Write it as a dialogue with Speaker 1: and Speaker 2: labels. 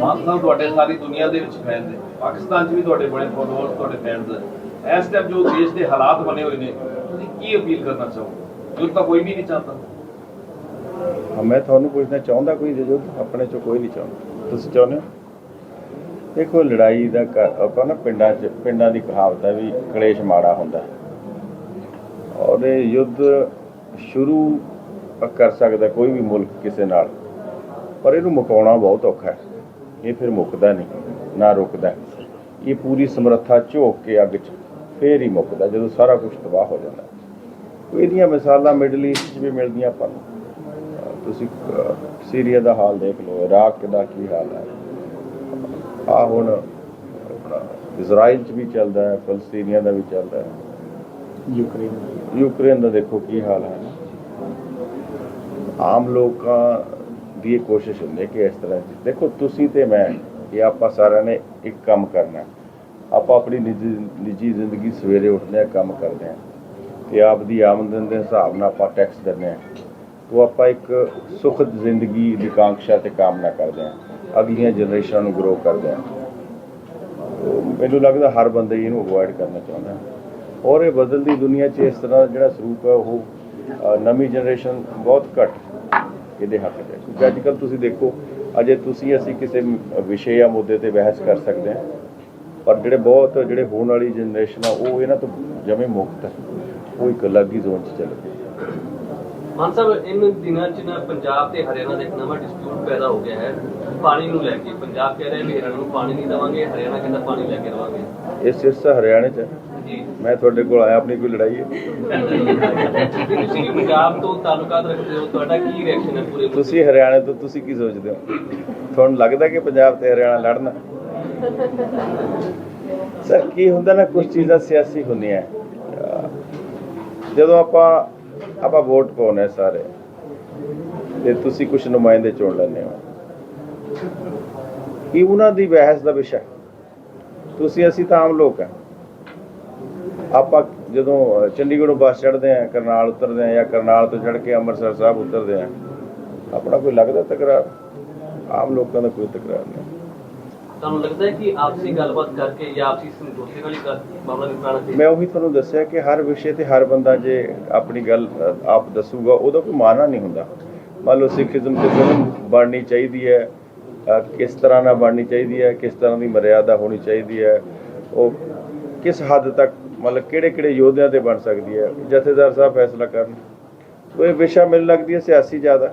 Speaker 1: ਮਾਨ ਸਾਹਿਬ ਤੁਹਾਡੇ ਸਾਰੀ ਦੁਨੀਆ ਦੇ ਵਿੱਚ ਫੈਨ ਨੇ। ਪਾਕਿਸਤਾਨ 'ਚ ਵੀ ਤੁਹਾਡੇ ਬੜੇ ਫੋਲੋਅਰਸ ਤੁਹਾਡੇ ਫੈਨਸ ਹੈ ਇਸ ਟਾਈਮ ਜੋ ਦੇਸ਼ ਦੇ ਹਾਲਾਤ ਬਣੇ ਹੋਏ ਨੇ, ਤੁਸੀਂ ਕੀ ਅਪੀਲ ਕਰਨਾ ਚਾਹੋਗੇ? ਜੋ ਤਾਂ ਕੋਈ ਵੀ ਨਹੀਂ ਚਾਹਤਾ
Speaker 2: ਮੈਂ ਤੁਹਾਨੂੰ ਪੁੱਛਣਾ ਚਾਹੁੰਦਾ ਕੋਈ ਜੋ ਆਪਣੇ ਚੋਂ ਕੋਈ ਨਹੀਂ ਚਾਹੁੰਦਾ। ਤੁਸੀਂ ਚਾਹੁੰਦੇ ਹੋ? ਦੇਖੋ, ਲੜਾਈ ਦਾ ਆਪਾਂ ਨਾ ਪਿੰਡਾਂ 'ਚ, ਪਿੰਡਾਂ ਦੀ ਕਹਾਵਤ ਹੈ ਵੀ ਕਲੇਸ਼ ਮਾੜਾ ਹੁੰਦਾ ਔਰ ਇਹ ਯੁੱਧ ਸ਼ੁਰੂ ਕਰ ਸਕਦਾ ਕੋਈ ਵੀ ਮੁਲਕ ਕਿਸੇ ਨਾਲ, ਪਰ ਇਹਨੂੰ ਮੁਕਾਉਣਾ ਬਹੁਤ ਔਖਾ ਹੈ। ਇਹ ਫਿਰ ਮੁੱਕਦਾ ਨਹੀਂ ਨਾ ਰੁਕਦਾ। ਇਹ ਪੂਰੀ ਸਮਰੱਥਾ ਝੋਕ ਕੇ ਅੱਗ 'ਚ ਫੇਰ ਹੀ ਮੁੱਕਦਾ ਜਦੋਂ ਸਾਰਾ ਕੁਝ ਤਬਾਹ ਹੋ ਜਾਂਦਾ। ਇਹਦੀਆਂ ਮਿਸਾਲਾਂ ਮਿਡਲ ਈਸਟ 'ਚ ਵੀ ਮਿਲਦੀਆਂ ਆਪਾਂ ਨੂੰ ਅਹ ਤੁਸੀਂ ਸੀਰੀਆ ਦਾ ਹਾਲ ਦੇਖ ਲਓ ਇਰਾਕ ਦਾ ਕੀ ਹਾਲ ਹੈ ਆ ਹੁਣ ਇਜ਼ਰਾਈਲ 'ਚ ਵੀ ਚੱਲਦਾ ਹੈ ਫਲਸਤੀਨੀਆਂ ਦਾ ਵੀ ਚੱਲਦਾ ਹੈ ਯੂਕਰੇਨ ਯੂਕਰੇਨ ਦਾ ਦੇਖੋ ਕੀ ਹਾਲ ਹੈ ਆਮ ਲੋਕਾਂ ਦੀ ਇਹ ਕੋਸ਼ਿਸ਼ ਹੁੰਦੀ ਹੈ ਕਿ ਇਸ ਤਰ੍ਹਾਂ ਦੇਖੋ ਤੁਸੀਂ ਤੇ ਮੈਂ, ਇਹ ਆਪਾਂ ਸਾਰਿਆਂ ਨੇ ਇੱਕ ਕੰਮ ਕਰਨਾ ਆਪਾਂ ਆਪਣੀ ਨਿੱਜੀ ਨਿੱਜੀ ਜ਼ਿੰਦਗੀ ਸਵੇਰੇ ਉੱਠਦੇ ਆ ਕੰਮ ਕਰਦੇ ਆ ਤੇ ਆਪਦੀ ਆਮਦਨ ਦੇ ਹਿਸਾਬ ਨਾਲ ਆਪਾਂ ਟੈਕਸ ਦਿੰਦੇ ਆ ਉਹ ਆਪਾਂ ਇੱਕ ਸੁਖਦ ਜ਼ਿੰਦਗੀ ਦੀ ਕਾਂਖਸ਼ਾ ਤੇ ਕਾਮਨਾ ਕਰਦੇ ਆ ਅਗਲੀਆਂ ਜਨਰੇਸ਼ਨਾਂ ਨੂੰ ਗਰੋ ਕਰਦੇ ਆ ਮੈਨੂੰ ਲੱਗਦਾ ਹਰ ਬੰਦੇ ਇਹਨੂੰ ਅਵੋਇਡ ਕਰਨਾ ਚਾਹੁੰਦਾ ਔਰ ਇਹ ਬਦਲਦੀ ਦੁਨੀਆ 'ਚ ਇਸ ਤਰ੍ਹਾਂ ਦਾ ਜਿਹੜਾ ਸਰੂਪ ਹੈ, ਉਹ ਨਵੀਂ ਜਨਰੇਸ਼ਨ ਬਹੁਤ ਘੱਟ ਇਹਦੇ ਹੱਕ 'ਚ ਕਿਉਂਕਿ ਅੱਜ ਕੱਲ੍ਹ ਤੁਸੀਂ ਦੇਖੋ, ਅਜੇ ਤੁਸੀਂ ਅਸੀਂ ਕਿਸੇ ਵਿਸ਼ੇ ਜਾਂ ਮੁੱਦੇ ਤੇ ਬਹਿਸ ਕਰ ਸਕਦੇ ਹਾਂ, ਪਰ ਜਿਹੜੇ ਬਹੁਤ ਜਿਹੜੇ ਹੋਣ ਵਾਲੀ ਜਨਰੇਸ਼ਨ ਆ, ਉਹ ਇਹਨਾਂ ਤੋਂ ਜਮੇ ਮੁਕਤ ਹੈ। ਉਹ ਇੱਕ ਅਲੱਗ ਹੀ ਜ਼ੋਨ 'ਚ ਚੱਲ ਗਈ
Speaker 3: ਮਾਨ ਸਾਹਿਬ ਇਨ ਦਿਨਾਂ 'ਚ ਨਾ ਪੰਜਾਬ ਤੇ ਹਰਿਆਣਾ ਦਾ ਇੱਕ ਨਵਾਂ ਡਿਸਪਿਊਟ ਪੈਦਾ ਹੋ ਗਿਆ ਹੈ। ਪਾਣੀ ਨੂੰ ਲੈ ਕੇ ਪੰਜਾਬ ਕਹਿ ਰਿਹਾ ਵੀ ਹਰਿਆਣਾ ਨੂੰ ਪਾਣੀ ਨਹੀਂ ਦੇਵਾਂਗੇ ਹਰਿਆਣਾ ਕਹਿੰਦਾ ਪਾਣੀ ਲੈ ਕੇ ਦੇਵਾਂਗੇ।
Speaker 2: ਇਹ ਸਿਰਸਾ ਹਰਿਆਣੇ 'ਚ ਮੈਂ ਤੁਹਾਡੇ ਕੋਲ ਆਇਆ ਆਪਣੀ ਕੋਈ ਲੜਾਈ ਹੈ?
Speaker 3: ਤੁਸੀਂ ਪੰਜਾਬ ਤੋਂ ਤਾਲੁਕਾਤ ਰੱਖਦੇ ਹੋ ਤੁਹਾਡਾ ਕੀ ਰਿਐਕਸ਼ਨ ਹੈ ਪੂਰੇ
Speaker 2: ਤੁਸੀਂ ਹਰਿਆਣੇ ਤੋਂ ਤੁਸੀਂ ਕੀ ਸੋਚਦੇ ਹੋ? ਤੁਹਾਨੂੰ ਲੱਗਦਾ ਕਿ ਪੰਜਾਬ ਤੇ ਹਰਿਆਣਾ ਲੜਨਾ? ਸਰ ਕੀ ਹੁੰਦਾ ਨਾ ਕੁਝ ਚੀਜ਼ਾਂ ਸਿਆਸੀ ਹੁੰਦੀਆਂ ਜਦੋਂ ਆਪਾਂ ਆਪਾਂ ਵੋਟ ਪਾਉਂਦੇ ਹਾਂ ਸਾਰੇ? ਤੇ ਤੁਸੀਂ ਕੁਝ ਨੁਮਾਇੰਦੇ ਚੁਣ ਲੈਂਦੇ ਹੋ। ਇਹ ਉਹਨਾਂ ਦੀ ਬਹਿਸ ਦਾ ਵਿਸ਼ਾ ਤੁਸੀਂ ਅਸੀਂ ਤਾਂ ਆਮ ਲੋਕ ਹਾਂ। ਆਪਾਂ ਜਦੋਂ ਅਹ, ਚੰਡੀਗੜ੍ਹੋਂ ਬੱਸ ਚੜਦੇ ਆ ਕਰਨਾਲ ਉਤਰਦੇ ਆ ਜਾਂ ਕਰਨਾਲ ਤੋਂ ਚੜ ਕੇ ਅੰਮ੍ਰਿਤਸਰ ਸਾਹਿਬ ਉਤਰਦੇ ਆ ਆਪਣਾ ਕੋਈ ਲੱਗਦਾ ਤਕਰਾਰ? ਆਮ ਲੋਕਾਂ ਦਾ ਕੋਈ ਤਕਰਾਰ ਨਹੀਂ।
Speaker 3: ਤੁਹਾਨੂੰ ਲੱਗਦਾ ਹੈ ਕਿ ਆਪਸੀ ਗੱਲਬਾਤ ਕਰਕੇ ਜਾਂ ਆਪਸੀ ਸਮਝੌਤੇ ਨਾਲ ਮਾਮਲਾ ਨਿਪਟਾਉਣਾ ਚਾਹੀਦਾ
Speaker 2: ਮੈਂ ਉਹੀ ਤੁਹਾਨੂੰ ਦੱਸਿਆ ਕਿ ਹਰ ਵਿਸ਼ੇ ਤੇ ਹਰ ਬੰਦਾ ਜੇ ਆਪਣੀ ਗੱਲ ਆਪ ਦੱਸੂਗਾ, ਉਹਦਾ ਕੋਈ ਮਾਨਾ ਨਹੀਂ ਹੁੰਦਾ। ਮੰਨ ਲਓ ਸਿੱਖੀਜ਼ਮ ਤੇ ਫਿਲਮ ਬਣਨੀ ਚਾਹੀਦੀ ਹੈ ਕਿਸ ਤਰ੍ਹਾਂ ਨਾਲ ਬਣਨੀ ਚਾਹੀਦੀ ਹੈ, ਕਿਸ ਤਰ੍ਹਾਂ ਦੀ ਮਰਿਆਦਾ ਹੋਣੀ ਚਾਹੀਦੀ ਹੈ, ਉਹ ਕਿਸ ਹੱਦ ਤੱਕ, ਮਤਲਬ ਕਿਹੜੇ ਕਿਹੜੇ ਯੋਧਿਆਂ ਤੇ ਬਣ ਸਕਦੀ ਹੈ, ਜਥੇਦਾਰ ਸਾਹਿਬ ਫੈਸਲਾ ਕਰਨ। ਉਹ ਇਹ ਵਿਸ਼ਾ ਮੈਨੂੰ ਲੱਗਦੀ ਹੈ ਸਿਆਸੀ ਜ਼ਿਆਦਾ।